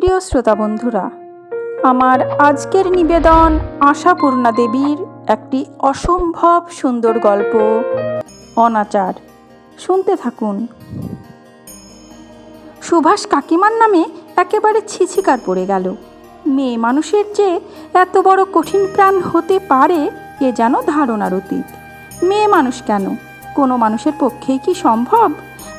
প্রিয় শ্রোতা বন্ধুরা, আমার আজকের নিবেদন আশাপূর্ণা দেবীর একটি অসম্ভব সুন্দর গল্প, অনাচার। শুনতে থাকুন। সুভাষ কাকিমার নামে একেবারে ছিছিকার পড়ে গেল। মেয়ে মানুষের যে এত বড় কঠিন প্রাণ হতে পারে, এ যেন ধারণার অতীত। মেয়ে মানুষ কেন? কোনো মানুষের পক্ষেই কি সম্ভব?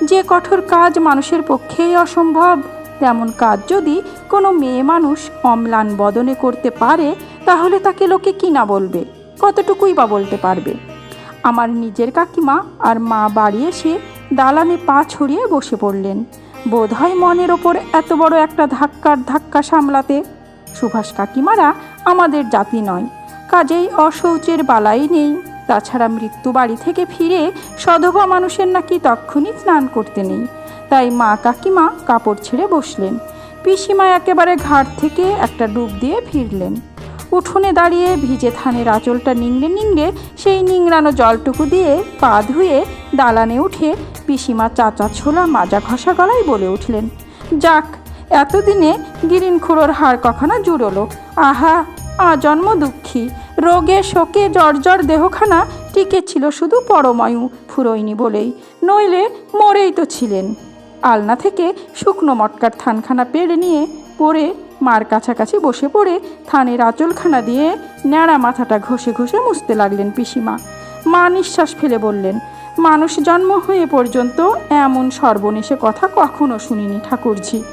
যে কঠোর কাজ মানুষের পক্ষেই অসম্ভব? তেমন কাজ যদি কোনো মেয়ে মানুষ অম্লান বদনে করতে পারে, তাহলে তাকে লোকে কি না বলবে? কতটুকুই বা বলতে পারবে? আমার নিজের কাকিমা আর মা বাড়ি এসে দালানে পা ছড়িয়ে বসে পড়লেন। বোধহয় মনের ওপর এত বড় একটা ধাক্কার ধাক্কা সামলাতে সুভাষ কাকিমারা আমাদের জাতি নয়, কাজেই অশৌচের বালাই নেই। তাছাড়া মৃত্যু বাড়ি থেকে ফিরে সধবা মানুষের নাকি তক্ষুনি স্নান করতে নেই। তাই মা কাকিমা কাপড় ছেড়ে বসলেন। পিসিমা একেবারে ঘাট থেকে একটা ডুব দিয়ে ফিরলেন। উঠোনে দাঁড়িয়ে ভিজে থানের আঁচলটা নিংড়ে নিংড়ে সেই নিংড়ানো জলটুকু দিয়ে পা ধুয়ে দালানে উঠে পিসিমা চাচা ছোলা মাজা ঘষা গলায় বলে উঠলেন, যাক, এতদিনে গিরিন খুঁড়োর হাড় কখনো জুড়লো। আহা, আজন্ম দুঃখী। রোগে শোকে জর্জর দেহখানা টিকে ছিল শুধু পরমায়ু, ফুরোয়নি বলেই। নইলে মরেই তো ছিলেন। আলনা থেকে শুকনো মটকার থানখানা পেড়ে নিয়ে পরে মার কাছাকাছি বসে পড়ে থানের আঁচলখানা দিয়ে ন্যাড়া মাথাটা ঘষে ঘষে মুছতে লাগলেন পিসিমা। মা নিঃশ্বাস ফেলে বললেন, মানুষ জন্ম হয়ে পর্যন্ত এমন সর্বনেশে কথা কখনো শুনিনি ঠাকুরজি।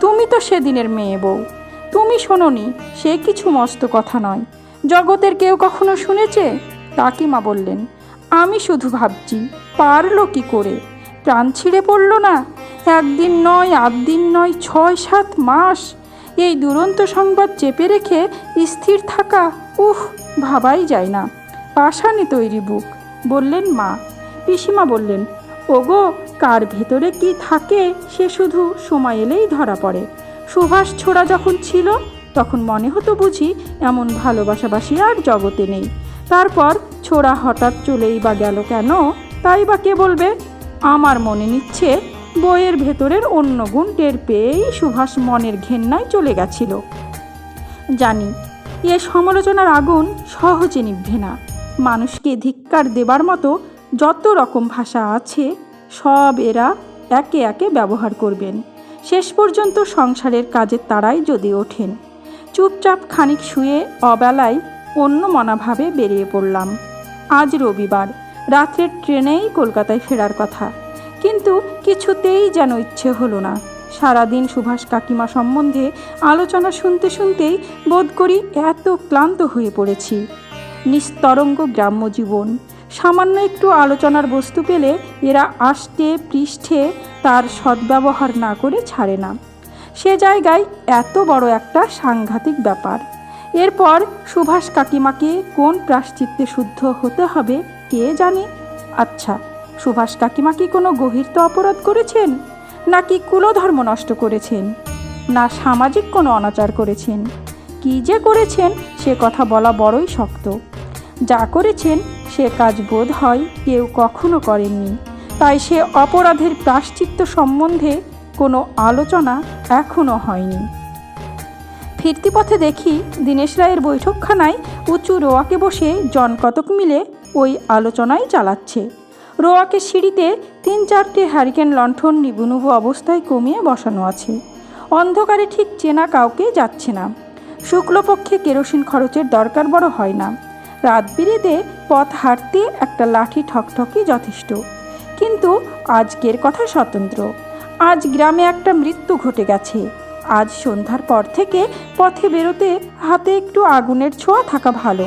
তুমি তো সেদিনের মেয়ে বউ। তুমি শোনোনি, সে কিছু মস্ত কথা নয়। জগতের কেউ কখনো শুনেছে? কাকিমা বললেন, আমি শুধু ভাবছি, পারল কি করে? প্রাণ ছিঁড়ে পড়ল না? একদিন নয় দিন নয়, ছয়, সাত মাস। এই দুরন্ত সংবাদ চেপে রেখে স্থির থাকা উহ ভাবাই যায় না। পাষাণে তৈরি বুক। বললেন মা। পিসিমা বললেন, ওগো, কার ভেতরে কি থাকে, সে শুধু সময় এলেই ধরা পড়ে। সুভাষ ছোড়া যখন ছিল, তখন মনে হতো বুঝি এমন ভালোবাসাবাসি আর জগতে নেই। তারপর ছোড়া হঠাৎ চলেই বা গেল কেন, তাই বা কে বলবে? আমার মনে নিচ্ছে বইয়ের ভেতরের অন্য গুণ টের পেয়েই সুভাষ মনের ঘেন্নায় চলে গেছিল। জানি, এ সমালোচনার আগুন সহজে নিভবে না। মানুষকে ধিক্কার দেবার মতো যত রকম ভাষা আছে, সব এরা একে একে ব্যবহার করবেন। শেষ পর্যন্ত সংসারের কাজের তারাই যদি ওঠেন। চুপচাপ খানিক শুয়ে অবেলায় অন্য মনাভাবে বেরিয়ে পড়লাম। আজ রবিবার, রাত্রের ট্রেনেই কলকাতায় ফেরার কথা। কিন্তু কিছুতেই যেন ইচ্ছে হলো না। সারাদিন সুভাষ কাকিমা সম্বন্ধে আলোচনা শুনতে শুনতেই বোধ করি এত ক্লান্ত হয়ে পড়েছি। নিস্তরঙ্গ গ্রাম্য জীবন, সামান্য একটু আলোচনার বস্তু পেলে এরা আষ্টে পৃষ্ঠে তার সদ্ব্যবহার না করে ছাড়ে না। সে জায়গায় এত বড় একটা সাংঘাতিক ব্যাপার। এরপর সুভাষ কাকিমাকে কোন প্রাশ্চিত্যে শুদ্ধ হতে হবে কে জানে? আচ্ছা সুভাষ কাকিমা কি কোনো গভীরত অপরাধ করেছেন? নাকি কুলধর্ম নষ্ট করেছেন? না সামাজিক কোনো অনাচার করেছেন? কি যে করেছেন, সে কথা বলা বড়ই শক্ত। যা করেছেন, সে কাজ বোধ হয় কেউ কখনো করেননি। তাই সে অপরাধের প্রাশ্চিত্য সম্বন্ধে কোনো আলোচনা এখনও হয়নি। ফিরতি পথে দেখি দীনেশ রায়ের বৈঠকখানায় উঁচু রোয়াকে বসে জন কতক মিলে ওই আলোচনাই চালাচ্ছে। রোয়াকে সিঁড়িতে তিন চারটে হ্যারিকেন লণ্ঠন নিবুনুবু অবস্থায় কমিয়ে বসানো আছে। অন্ধকারে ঠিক চেনা কাউকে যাচ্ছে না। শুক্লপক্ষে কেরোসিন খরচের দরকার বড় হয় না। রাত বিরেতে পথ হাঁটতে একটা লাঠি ঠকঠকি যথেষ্ট। কিন্তু আজকের কথা স্বতন্ত্র। আজ গ্রামে একটা মৃত্যু ঘটে গেছে। আজ সন্ধ্যার পর থেকে পথে বেরোতে হাতে একটু আগুনের ছোঁয়া থাকা ভালো।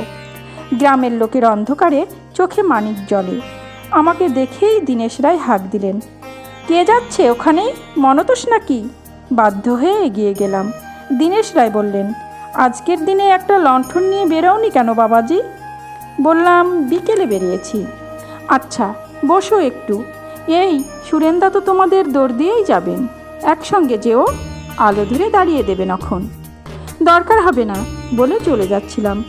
গ্রামের লোকের অন্ধকারে চোখে মানিক জলে। আমাকে দেখেই দীনেশ রায় হাঁক দিলেন। কে যাচ্ছে ওখানেই মনতোষ নাকি? বাধ্য হয়ে এগিয়ে গেলাম। দীনেশ রায় বললেন, আজকের দিনে একটা লণ্ঠন নিয়ে বেরোওনি কেন বাবাজি? বললাম, বিকেলে বেরিয়েছি। আচ্ছা বসো একটু। এই, সুরেন্দা তো তোমাদের দৌড় দিয়েই যাবেন। একসঙ্গে যেও, আলো ধরে দাঁড়িয়ে দেবেন এখন। দরকার হবে না, বলে চলে যাচ্ছিলাম।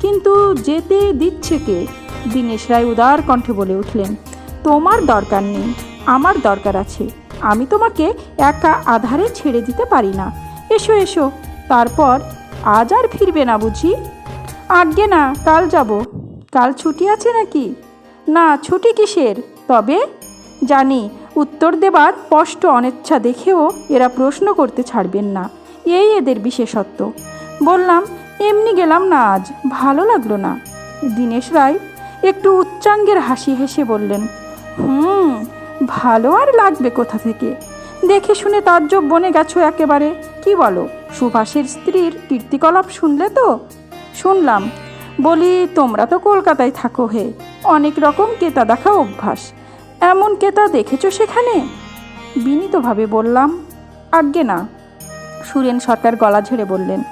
কিন্তু যেতে দিচ্ছে কে? দীনেশ রায় উদার কণ্ঠে বলে উঠলেন, তোমার দরকার নেই, আমার দরকার আছে। আমি তোমাকে একা আধারে ছেড়ে দিতে পারি না। এসো এসো, তারপর আজ আর ফিরবে না বুঝি? আজ্ঞে না, কাল যাব। কাল ছুটি আছে নাকি? না, ছুটি কিসের? তবে? জানি, উত্তর দেবার স্পষ্ট অনিচ্ছা দেখেও এরা প্রশ্ন করতে ছাড়বেন না। এই এদের বিশেষত্ব। বললাম, এমনি গেলাম না আজ, ভালো লাগল না। দীনেশ রায় একটু উচ্চাঙ্গের হাসি হেসে বললেন, হুম, ভালো আর লাগবে কোথা থেকে? দেখে শুনে তাজ্জব বনে গেছো একেবারে। কি বলো, সুভাষের স্ত্রীর কীর্তিকলাপ শুনলে তো? শুনলাম। বলি, তোমরা তো কলকাতায় থাকো হে। অনেক রকম কেতা দেখা অভ্যাস। এমন কেতা দেখেছ সেখানে? বিনীতভাবে বললাম, আজ্ঞে না। সুরেন সরকার গলা ঝেড়ে বললেন,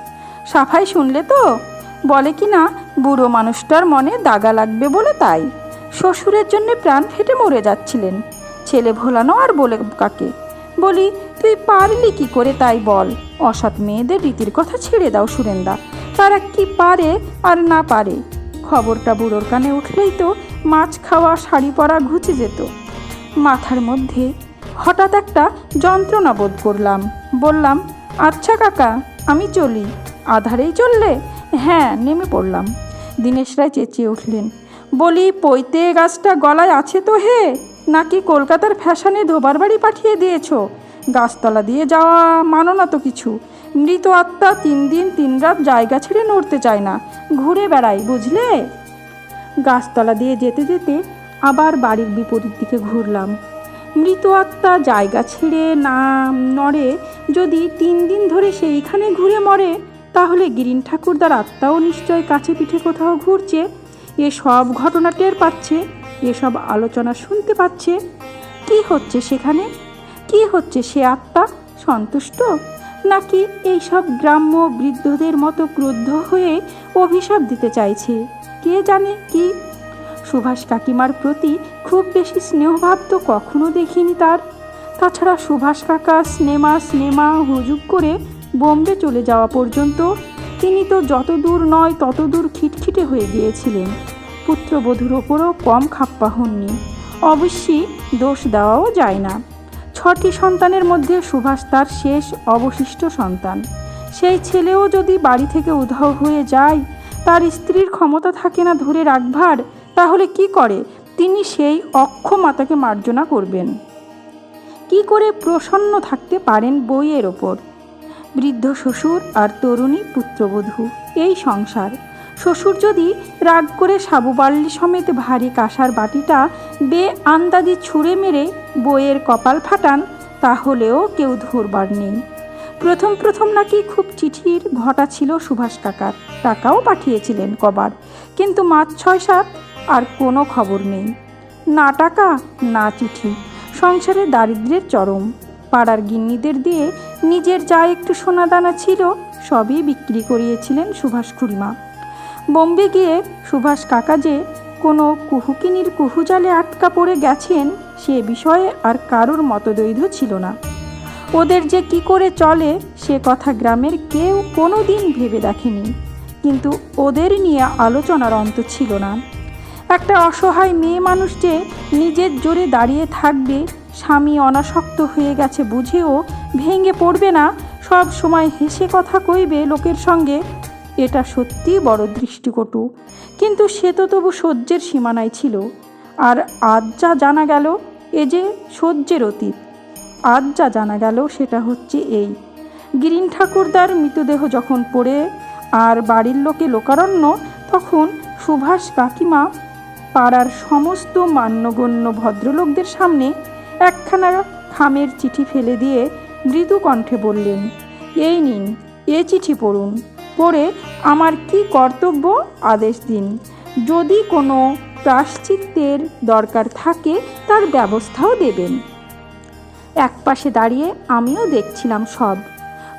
সাফাই শুনলে তো? বলে কি না, বুড়ো মানুষটার মনে দাগা লাগবে বলে তাই। শ্বশুরের জন্য প্রাণ ফেটে মরে যাচ্ছিলেন। ছেলে ভোলানো আর বলে কাকে? বলি, তুই পারলি কি করে তাই বল। অসৎ মেয়েদের রীতির কথা ছেড়ে দাও সুরেন্দা। তারা কি পারে আর না পারে? খবরটা বুড়োর কানে উঠলেই তো মাছ খাওয়া, শাড়ি পরা ঘুচে যেত। মাথার মধ্যে হঠাৎ একটা যন্ত্রণা বোধ করলাম। বললাম আচ্ছা কাকা, আমি চলি। আধারেই চললে? হ্যাঁ নেমে পড়লাম। দীনেশ রায় চেঁচিয়ে উঠলেন, বলি, পৈতে গাছটা গলায় আছে তো হে? নাকি কলকাতার ফ্যাশনে ধোবার বাড়ি পাঠিয়ে দিয়েছ? গাছতলা দিয়ে যাওয়া মানো না তো কিছু। মৃত আত্মা তিন দিন তিন রাত জায়গা ছেড়ে নড়তে চায় না। ঘুরে বেড়াই, বুঝলে? গাছতলা দিয়ে যেতে যেতে আবার বাড়ির বিপরীত দিকে ঘুরলাম। মৃত আত্মা জায়গা ছেড়ে না নড়ে, যদি তিন দিন ধরে সেইখানে ঘুরে মরে তাহলে গিরিন ঠাকুরদার আত্মাও নিশ্চয় কাছে পিঠে কোথাও ঘুরছে? এ সব ঘটনা টের পাচ্ছে এসব আলোচনা শুনতে পাচ্ছে। কি হচ্ছে সেখানে? কি হচ্ছে সে আত্মা? সন্তুষ্ট? নাকি এই সব গ্রাম্য বৃদ্ধদের মতো ক্রুদ্ধ হয়ে অভিশাপ দিতে চাইছে? কে জানে কি? সুভাষ কাকিমার প্রতি খুব বেশি স্নেহভাব তো কখনো দেখিনি তার। তাছাড়া সুভাষ কাকা, স্নেমা স্নেমা, হুজুগ করে বোম্বে চলে যাওয়া পর্যন্ত তিনি তো যত দূর নয় তত দূর খিটখিটে হয়ে গিয়েছিলেন। পুত্রবধূর ওপরও কম খাপ্পা হননি। অবশ্যই দোষ দেওয়াও যায় না। ছটি সন্তানের মধ্যে সুভাষ তার শেষ অবশিষ্ট সন্তান। সেই ছেলেও যদি বাড়ি থেকে উধাও হয়ে যায়, তার স্ত্রীর ক্ষমতা থাকে না ধরে রাখবার, তাহলে কি করে? তিনি সেই অক্ষ মাতাকে মার্জনা করবেন। কি করে প্রসন্ন থাকতে পারেন বইয়ের ওপর? বৃদ্ধ শ্বশুর আর তরুণী পুত্রবধূ। এই সংসার। শ্বশুর যদি রাগ করে সাবু বার্লি সমেত ভারী কাঁসার বাটিটা বে আন্দাজি ছুঁড়ে মেরে বইয়ের কপাল ফাটান, তাহলেও কেউ ধরবার নেই। প্রথম প্রথম নাকি খুব চিঠির ঘটা ছিল সুভাষ কাকার। টাকাও পাঠিয়েছিলেন কবার। কিন্তু মাস ছয় সাত আর কোনো খবর নেই। না টাকা, না চিঠি। সংসারে দারিদ্র্যের চরম। পাড়ার গিন্নিদের দিয়ে নিজের যা একটু সোনাদানা ছিল, সবই বিক্রি করিয়েছিলেন সুভাষ খুড়িমা। বোম্বে গিয়ে সুভাষ কাকা যে কোনো কুহুকিনির কুহুজালে আটকা পড়ে গেছেন, সে বিষয়ে আর কারোর মতদৈধ ছিল না। ওদের যে কি করে চলে, সে কথা গ্রামের কেউ কোনো দিন ভেবে দেখেনি। কিন্তু ওদের নিয়ে আলোচনার অন্ত ছিল না। একটা অসহায় মেয়ে মানুষ যে নিজের জোরে দাঁড়িয়ে থাকবে, স্বামী অনাসক্ত হয়ে গেছে বুঝেও ভেঙে পড়বে না। সব সময় হেসে কথা কইবে লোকের সঙ্গে। এটা সত্যি বড় দৃষ্টিকটু। কিন্তু সে তো তবু সহ্যের সীমানায় ছিল। আর আজ যা জানা গেল, এ যে সহ্যের অতীত। আজ যা জানা গেল, সেটা হচ্ছে এই। গিরিন ঠাকুরদার মৃতদেহ যখন পড়ে আর বাড়ির লোকে লোকারণ্য, তখন সুভাষ কাকিমা পাড়ার সমস্ত মান্যগণ্য ভদ্রলোকদের সামনে একখানা খামের চিঠি ফেলে দিয়ে মৃদু কণ্ঠে বললেন, এই নিন, এ চিঠি পড়ুন। পড়ে আমার কি কর্তব্য আদেশ দিন। যদি কোনো প্রাশ্চিত্যের দরকার থাকে, তার ব্যবস্থাও দেবেন একপাশে দাঁড়িয়ে আমিও দেখছিলাম সব।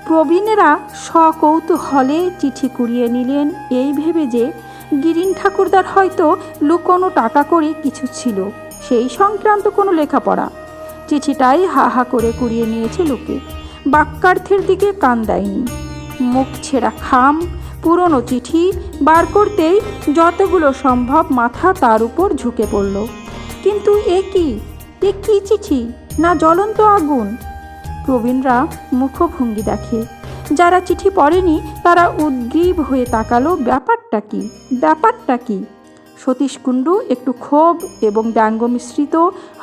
প্রবীণেরা সকৌতূহলে চিঠি কুড়িয়ে নিলেন। এই ভেবে যে গিরিন ঠাকুরদার হয়তো লুকোনো টাকা করে কিছু ছিল। সেই সংক্রান্ত কোনো লেখাপড়া চিঠিটাই হা হা করে কুড়িয়ে নিয়েছে লোকে। বাক্যার্থের দিকে কান দেয়নি। মুখ ছেঁড়া খাম, পুরনো চিঠি বার করতেই যতগুলো সম্ভব মাথা তার উপর ঝুঁকে পড়ল। কিন্তু এ কি? এ কি চিঠি? না জ্বলন্ত আগুন? প্রবীণরা মুখভঙ্গি দেখে। যারা চিঠি পড়েনি, তারা উদ্গ্রীব হয়ে তাকালো, ব্যাপারটা কি? ব্যাপারটা কি? সতীশ কুণ্ডু একটু ক্ষোভ এবং ব্যঙ্গ মিশ্রিত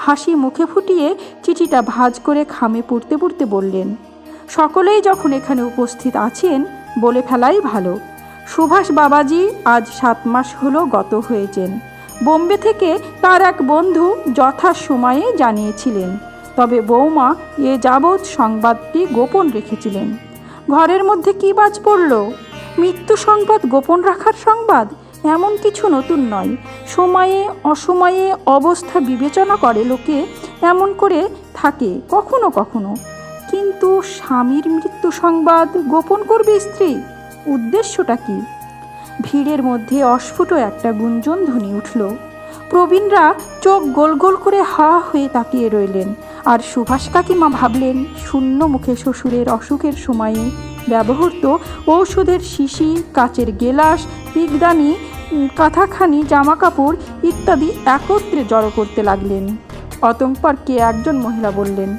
হাসি মুখে ফুটিয়ে চিঠিটা ভাঁজ করে খামে পুড়তে পুড়তে বললেন, সকলেই যখন এখানে উপস্থিত আছেন, বলে ফেলাই ভালো। সুভাষ বাবাজি আজ সাত মাস হলো গত হয়েছেন। বোম্বে থেকে তার এক বন্ধু যথা সময়ে জানিয়েছিলেন, তবে বৌমা এ যাবৎ সংবাদটি গোপন রেখেছিলেন। ঘরের মধ্যে কী বাজ পড়ল? মৃত্যু সংবাদ গোপন রাখার সংবাদ? এমন কিছু নতুন নয়। সময়ে, অসময়ে অবস্থা বিবেচনা করে লোকে এমন করে থাকে কখনো কখনো। কিন্তু স্বামীর মৃত্যু সংবাদ গোপন করবে স্ত্রী? উদ্দেশ্যটা কি? ভিড়ের মধ্যে অস্ফুট একটা গুঞ্জন ধ্বনি উঠল। প্রবীণরা চোখ গোল গোল করে হা হয়ে তাকিয়ে রইলেন। আর সুভাষ কাকিমা ভাবলেন, শূন্য মুখে শ্বশুরের অসুখের সময়ে ব্যবহৃত ঔষধের শিশি কাচের গেলাস পিগদানি উম, কাঁথাখানি জামা কাপড় ইত্যাদি একত্রে জড়ো করতে লাগলেন। অতঃপর কে একজন মহিলা বললেন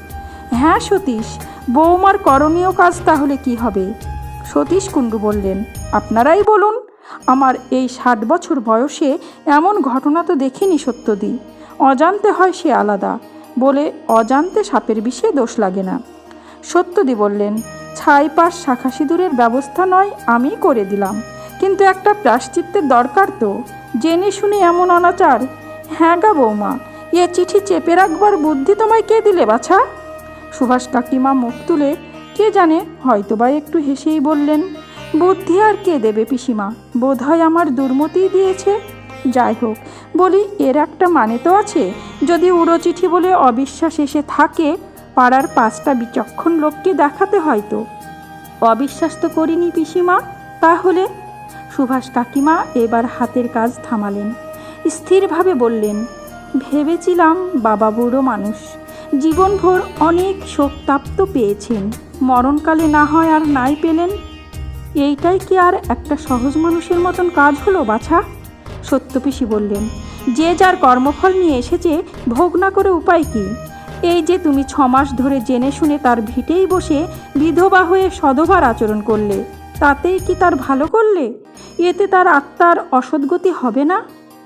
হ্যাঁ সতীশ বৌমার করণীয় কাজ তাহলে কি হবে? সতীশ কুণ্ডু বললেন আপনারাই বলুন আমার এই ষাট বছর বয়সে এমন ঘটনা তো দেখিনি সত্যদি। অজান্তে হয় সে আলাদা বলে অজান্তে সাপের বিষে দোষ লাগে না। সত্যদি বললেন ছাই পাশ শাখা সিঁদুরের ব্যবস্থা নয় আমি করে দিলাম। কিন্তু একটা প্রাশ্চিত্যের দরকার তো। জেনে শুনে এমন অনাচার। হ্যাঁ গা বৌমা, এ চিঠি চেপে রাখবার বুদ্ধি তোমায় কে দিলে বাছা? সুভাষ কাকিমা মুখ তুলে, কে জানে হয়তো বা একটু হেসেই বললেন, বুদ্ধি আর কে দেবে পিসিমা? বোধহয় আমার দুর্মতিই দিয়েছে। যাই হোক, বলি, এর একটা মানে তো আছে। যদি উড়ো চিঠি বলে অবিশ্বাস এসে থাকে পাড়ার পাঁচটা বিচক্ষণ লোককে দেখাতে হয়তো। অবিশ্বাস তো করিনি পিসিমা, তাহলে? সুভাষ কাকিমা এবার হাতের কাজ থামালেন। স্থিরভাবে বললেন, ভেবেছিলাম বাবা বুড়ো মানুষ। জীবনভর অনেক শোকতাপ্ত পেয়েছেন। মরণকালে না হয় আর নাই পেলেন। এইটাই কি আর একটা সহজ মানুষের মতন কাজ হলো বাছা? সত্যপিসি বললেন, যে যার কর্মফল নিয়ে এসেছে, ভোগ না করে উপায় কি? এই যে তুমি ছমাস ধরে জেনে শুনে তার ভিটেই বসে বিধবা হয়ে সধবার আচরণ করলে, তাতেই কি তার ভালো করলে? এতে তার আত্মার অসদ্গতি হবে না?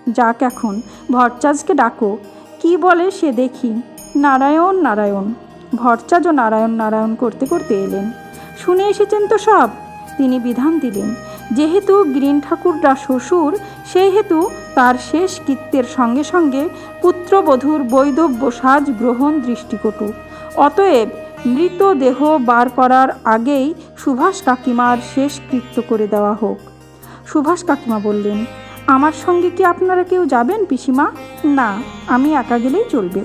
যাক এখন, ভরচাজকে ডাকো। কি বলে সে দেখি, নারায়ণ নারায়ণ। ভরচাজও নারায়ণ নারায়ণ করতে করতে এলেন। শুনে এসেছেন তো সব? তিনি বিধান দিলেন। যেহেতু গ্রীন ঠাকুররা শ্বশুর সেই হেতু তার শেষ কৃত্যের সঙ্গে সঙ্গে পুত্রবধূর বৈধব্য সাজ গ্রহণ দৃষ্টিকটু। অতএব মৃতদেহ বার করার আগেই সুভাষ কাকিমার শেষ কৃত্য করে দেওয়া হোক। সুভাষ কাকিমা বললেন, আমার সঙ্গে কি আপনারা কেউ যাবেন, পিসিমা? না, আমি একা গেলেই চলবে।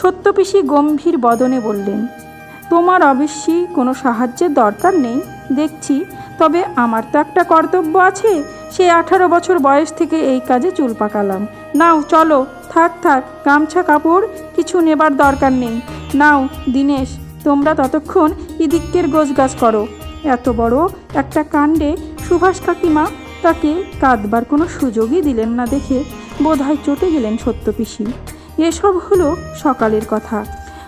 সত্যপিসি গম্ভীর বদনে বললেন, তোমার অবশ্যই কোনো সাহায্যের দরকার নেই। দেখছি তবে আমার তো একটা কর্তব্য আছে। সে আঠারো বছর বয়স থেকে এই কাজে চুল পাকালাম। নাও, চলো, থাক থাক, গামছা, কাপড়, কিছু নেবার দরকার নেই। নাও, দিনেশ, তোমরা ততক্ষণ ইদিক্কের গোছগাছ করো। এত বড় একটা কাণ্ডে সুভাষ কাকিমা তাকে কাঁদবার কোনো সুযোগই দিলেন না দেখে বোধহয় চটে গেলেন সত্যপিসি এসব হলো সকালের কথা।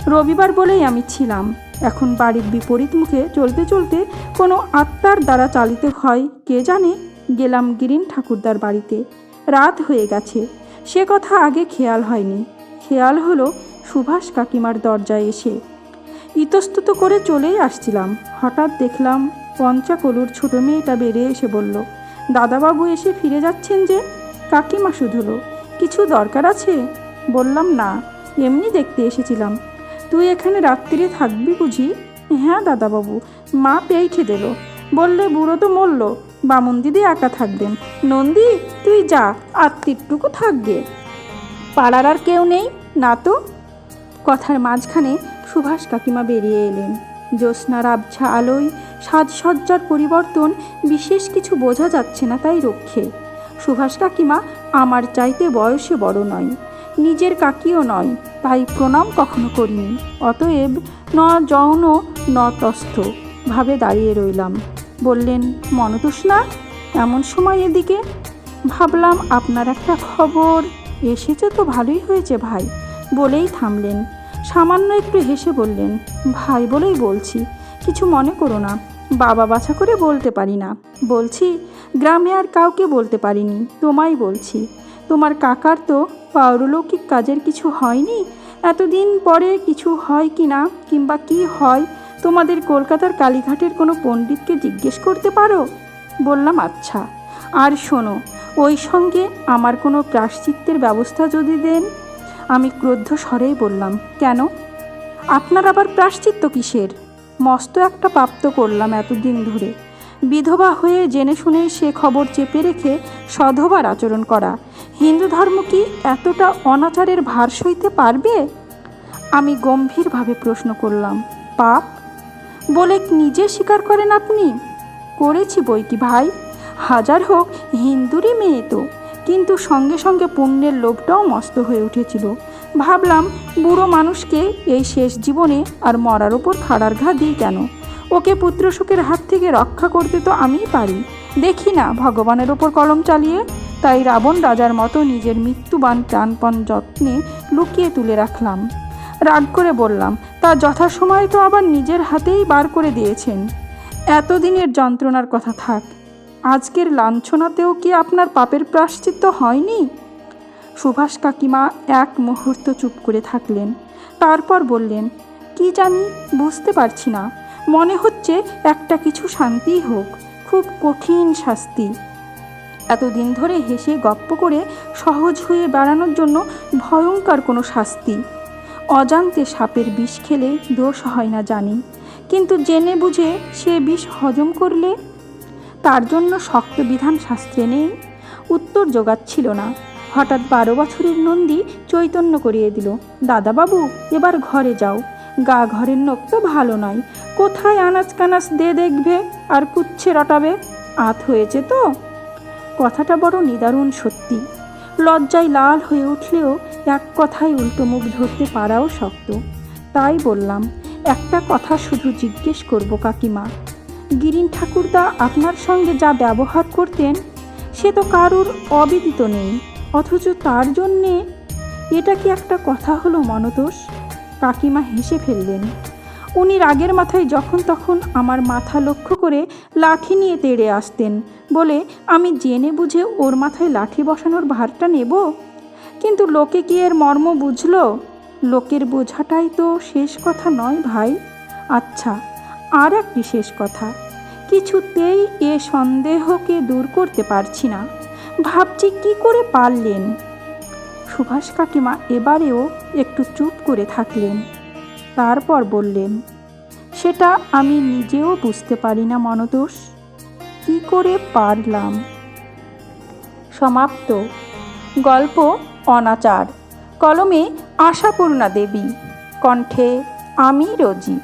রবিবার বলেই আমি ছিলাম। এখন বাড়ির বিপরীত মুখে চলতে চলতে কোনো আত্মার দ্বারা চালিত হয়, কে জানে? গেলাম গিরিন ঠাকুরদার বাড়িতে। রাত হয়ে গেছে। সে কথা আগে খেয়াল হয়নি। খেয়াল হলো সুভাষ কাকিমার দরজায় এসে। ইতস্তত করে চলেই আসছিলাম। হঠাৎ দেখলাম পঞ্চাকলুর ছোট মেয়েটা বেরিয়ে এসে বলল, দাদাবাবু এসে ফিরে যাচ্ছেন যে? কাকিমা শুধুলো। কিছু দরকার আছে? বললাম, না। এমনি দেখতে এসেছিলাম। তুই এখানে রাত্রিরে থাকবি বুঝি? হ্যাঁ দাদাবাবু। মা পেইঠে দিল। বললে, বুড়ো তো মরল। বামুন দিদি একা থাকবেন। নন্দী, তুই যা আত্মীরটুকু থাকবে। পাড়ার আর কেউ নেই? না তো? কথার মাঝখানে সুভাষ কাকিমা বেরিয়ে এলেন। জ্যোৎস্নার আবছা আলোয় সাজসজ্জার পরিবর্তন বিশেষ কিছু বোঝা যাচ্ছে না তাই রক্ষে। সুভাষ কাকিমা আমার চাইতে বয়সে বড় নয়। নিজের কাকিও নয়, তাই প্রণাম কখনো করিনি। অতএব ন যৌন, ন তস্থ ভাবে দাঁড়িয়ে রইলাম। বললেন মনতোষনা এমন সময় এদিকে? ভাবলাম, আপনার একটা খবর। এসেছে তো ভালোই হয়েছে ভাই। বলেই থামলেন। সামান্য একটু হেসে বললেন, ভাই বলেই বলছি, কিছু মনে করো না, বাবা বাছা করে বলতে পারি না। বলছি, গ্রামে আর কাউকে বলতে পারিনি, তোমায় বলছি। তোমার কাকার তো পারলৌকিক কাজের কিছু হয়নি? এতদিন পরে কিছু হয় কি না কিংবা কি হয়, তোমাদের কলকাতার কালীঘাটের কোনো পণ্ডিতকে জিজ্ঞেস করতে পারো? বললাম আচ্ছা। আর শোনো, ওই সঙ্গে আমার কোনো প্রাশ্চিত্যের ব্যবস্থা যদি দেন? আমি ক্রোদ্ধ স্বরেই বললাম, কেন? আপনার আবার প্রাশ্চিত্য কিসের? মস্ত একটা প্রাপ্ত করলাম এতদিন ধরে। বিধবা হয়ে জেনে শুনে সে খবর চেপে রেখে সধবার আচরণ করা। হিন্দু ধর্ম কি এতটা অনাচারের ভার সইতে পারবে? আমি গম্ভীরভাবে প্রশ্ন করলাম, পাপ? বলে নিজে স্বীকার করেন আপনি? করেছি বই কি ভাই? হাজার হোক, হিন্দুরই মেয়ে তো। কিন্তু সঙ্গে সঙ্গে পুণ্যের লোভটাও মস্ত হয়ে উঠেছিল। ভাবলাম, বুড়ো মানুষকে এই শেষ জীবনে আর মরার ওপর খাড়ার ঘা দিই কেন? ওকে পুত্রশোকের হাত থেকে রক্ষা করতে তো আমিই পারি। দেখি না, ভগবানের ওপর কলম চালিয়ে তাই রাবণ রাজার মতো নিজের মৃত্যুবান প্রাণপণ যত্নে লুকিয়ে তুলে রাখলাম। রাগ করে বললাম, তা যথাসময়ে তো আবার নিজের হাতেই বার করে দিয়েছেন। এতদিনের যন্ত্রণার কথা থাক, আজকের লাঞ্ছনাতেও কি আপনার পাপের প্রাশ্চিত্য হয়নি? সুভাষ কাকিমা এক মুহূর্ত চুপ করে থাকলেন, তারপর বললেন, কি জানি, বুঝতে পারছি না। মনে হচ্ছে একটা কিছু শান্তি হোক, খুব কঠিন শাস্তি। এতদিন ধরে হেসে গপ্প করে সহজ হয়ে বেড়ানোর জন্য ভয়ঙ্কর কোনো শাস্তি। অজান্তে সাপের বিষ খেলে দোষ হয় না জানি, কিন্তু জেনে বুঝে সে বিষ হজম করলে? তার জন্য শক্ত বিধান শাস্ত্রে নেই, উত্তর জোগাচ্ছিল না। হঠাৎ বারো বছরের নন্দী চৈতন্য করিয়ে দিল, দাদাবাবু, এবার ঘরে যাও। গা ঘরের নোক তো ভালো নয়। কোথায় আনাজ কানাজ দে দেখবে আর কুচ্ছে রটাবে? আত হয়েছে তো? কথাটা বড় নিদারুণ সত্যি। লজ্জায় লাল হয়ে উঠলেও এক কথায় উল্টো মুখ ধরতে পারাও শক্ত। তাই বললাম, একটা কথা শুধু জিজ্ঞেস করব কাকিমা। গিরিন ঠাকুরদা আপনার সঙ্গে যা ব্যবহার করতেন, সে তো কারুর অবিদিত নেই, অথচ তার জন্যে? এটা কি একটা কথা হলো মনতোষ? কাকিমা হেসে ফেললেন। উনি রাগের মাথায় যখন তখন আমার মাথা লক্ষ্য করে লাঠি নিয়ে তেড়ে আসতেন। বলে, আমি জেনে বুঝে ওর মাথায় লাঠি বসানোর ভারটা নেব? কিন্তু লোকে কি এর মর্ম বুঝলো? লোকের বোঝাটাই তো শেষ কথা নয় ভাই। আচ্ছা আর একটি শেষ কথা। কিছুতেই এ সন্দেহকে দূর করতে পারছি না। ভাবছি কি করে পারলেন? সুভাষ কাকিমা এবারেও একটু চুপ করে থাকলেন। তারপর বললেন, সেটা আমি নিজেও বুঝতে পারি না মনোদোষ। কি করে পারলাম? সমাপ্ত। গল্প অনাচার। কলমে আশাপূর্ণা দেবী। কণ্ঠে, আমি রোজি।